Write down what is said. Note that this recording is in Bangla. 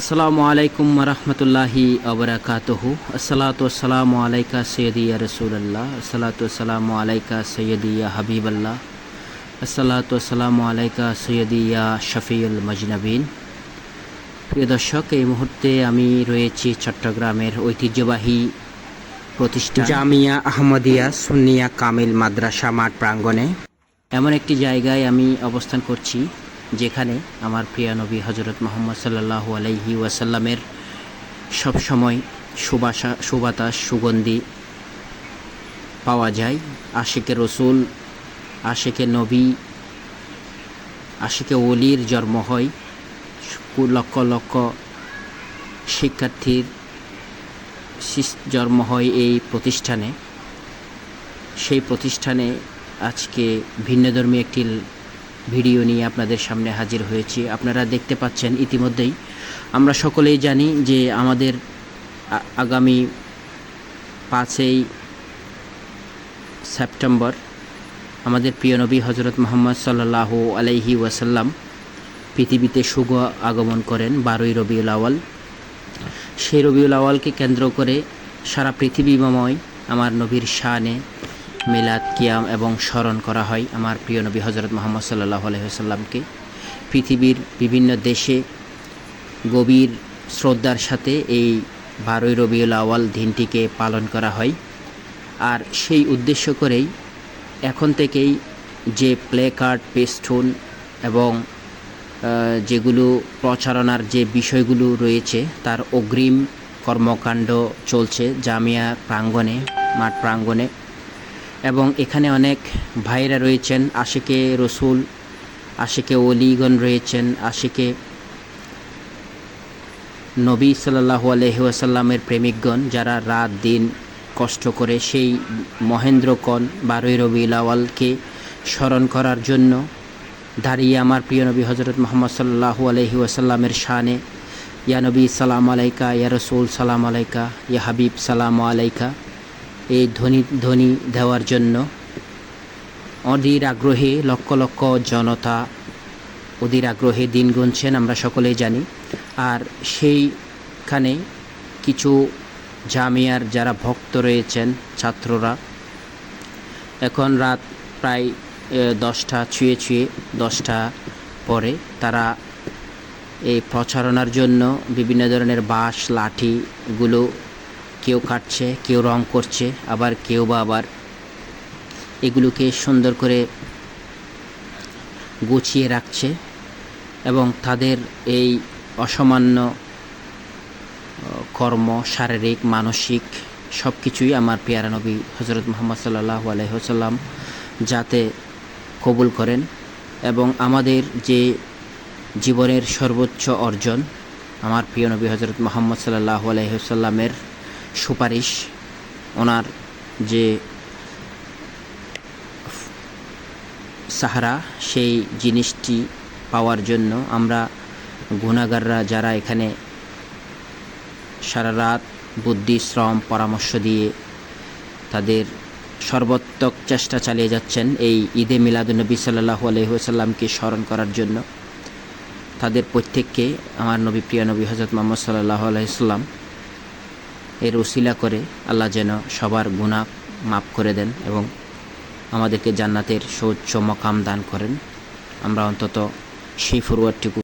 আসসালামু আলাইকুম রহমতুল্লাহি আবরাকাতহু আসসালাতু আসসালামু আলাইকা সৈয়দিয়া রসুল্লাহ আসসালাতু আসসালামু আলাইকা সৈয়দিয়া হাবিবাল্লাহ। আসসালাতু আসসালামু আলাইকা সৈয়দিয়া শফিউল মজনবিন। প্রিয় দর্শক এই মুহূর্তে আমি রয়েছি চট্টগ্রামের ঐতিহ্যবাহী প্রতিষ্ঠান জামিয়া আহমদিয়া সুন্নিয়া কামিল মাদ্রাসা মাঠ প্রাঙ্গণে। এমন একটি জায়গায় আমি অবস্থান করছি। যেখানে আমার প্রিয় নবী হজরত মোহাম্মদ সাল্লাহ আলাইহি ওয়াসাল্লামের সবসময় সুবাসা, সুবাতাস, সুগন্ধি পাওয়া যায়। আশিকে রসুল আশিকে নবী আশিকে অলির জন্ম হয়। লক্ষ লক্ষ শিক্ষার্থীর জন্ম হয় এই প্রতিষ্ঠানে। সেই প্রতিষ্ঠানে আজকে ভিন্নধর্মী একটি ভিডিও নিয়ে আপনাদের সামনে হাজির হয়েছি। আপনারা দেখতে পাচ্ছেন ইতিমধ্যেই আমরা সকলেই জানি যে আমাদের আগামী পাঁচই সেপ্টেম্বর আমাদের প্রিয় নবী হজরত মোহাম্মদ সাল্লাহ আলাইহি ওয়াসাল্লাম পৃথিবীতে শুভ আগমন করেন বারোই রবিউল আওয়াল সেই রবিউল আওয়ালকে কেন্দ্র করে সারা পৃথিবীময় আমার নবীর শানে মিলাদ, কিয়াম এবং স্মরণ করা হয় আমার প্রিয় নবী হজরত মোহাম্মদ সাল্লাহ আলহিহাল্লামকে পৃথিবীর বিভিন্ন দেশে গভীর শ্রদ্ধার সাথে এই বারোই রবিউল আওয়াল দিনটিকে পালন করা হয়। আর সেই উদ্দেশ্য করেই এখন থেকেই যে প্লে কার্ড, পেস্টুন এবং যেগুলো প্রচারণার যে বিষয়গুলো রয়েছে তার অগ্রিম কর্মকাণ্ড চলছে জামিয়া প্রাঙ্গণে, মাঠ প্রাঙ্গণে। এবং এখানে অনেক ভাইরা রয়েছেন, আশিকে রসুল, আশিকে অলিগণ রয়েছেন, আশিকে নবী সাল্লাহু আলহিহাসাল্লামের প্রেমিকগণ যারা রাত দিন কষ্ট করে সেই মহেন্দ্রকণ বারোই রবি আওয়ালকে স্মরণ করার জন্য দাঁড়িয়ে আমার প্রিয় নবী হজরত মোহাম্মদ সাল্লাহু আলহি ওয়াসাল্লামের শানে, ইয়া নবী সালাম আলাইকা, ইয়া রসুল সালাম আলাইকা, ইয়া হাবিব সালাম আলাইকা। এই ধ্বনি ধ্বনি দেওয়ার জন্য। অধীর আগ্রহে লক্ষ লক্ষ জনতা অধীর আগ্রহে দিন গুনছেন, আমরা সকলেই জানি। আর সেইখানে কিছু জামিয়ার যারা ভক্ত রয়েছেন, ছাত্ররা, এখন রাত প্রায় দশটা, ছুঁয়ে ছুঁয়ে দশটা পরে তারা এই প্রচারণার জন্য বিভিন্ন ধরনের বাঁশ, লাঠিগুলো কেউ কাটছে, কেউ রং করছে, আবার কেউ বা আবার এগুলোকে সুন্দর করে গুছিয়ে রাখছে এবং তাদের এই অসামান্য কর্ম, শারীরিক, মানসিক সব কিছুই আমার পেয়ারা নবী হজরত মোহাম্মদ সাল্লাহ আলহিহসাল্লাম যাতে কবুল করেন এবং আমাদের যে জীবনের সর্বোচ্চ অর্জন, আমার প্রিয় নবী হজরত মোহাম্মদ সাল্লাহ আলহিহসাল্লামের সুপারিশ, ওনার যে সাহারা, সেই জিনিসটি পাওয়ার জন্য আমরা গুণাগাররা যারা এখানে সারা রাত বুদ্ধি, শ্রম, পরামর্শ দিয়ে তাদের সর্বোত্তক চেষ্টা চালিয়ে যাচ্ছেন এই ঈদে মিলাদুলনবী সাল্লাহু আলহিহাসাল্লামকে স্মরণ করার জন্য। তাদের প্রত্যেককে আমার নবী, প্রিয় নবী হজরত মোহাম্মদ সাল্লাহ আলহিসাল্লাম এর উসিলা করে আল্লাহ যেন সবার গুণা মাফ করে দেন এবং আমাদেরকে জান্নাতের সৌচ্চ মকাম দান করেন। আমরা অন্তত সেই ফরওয়ার্ডটুকু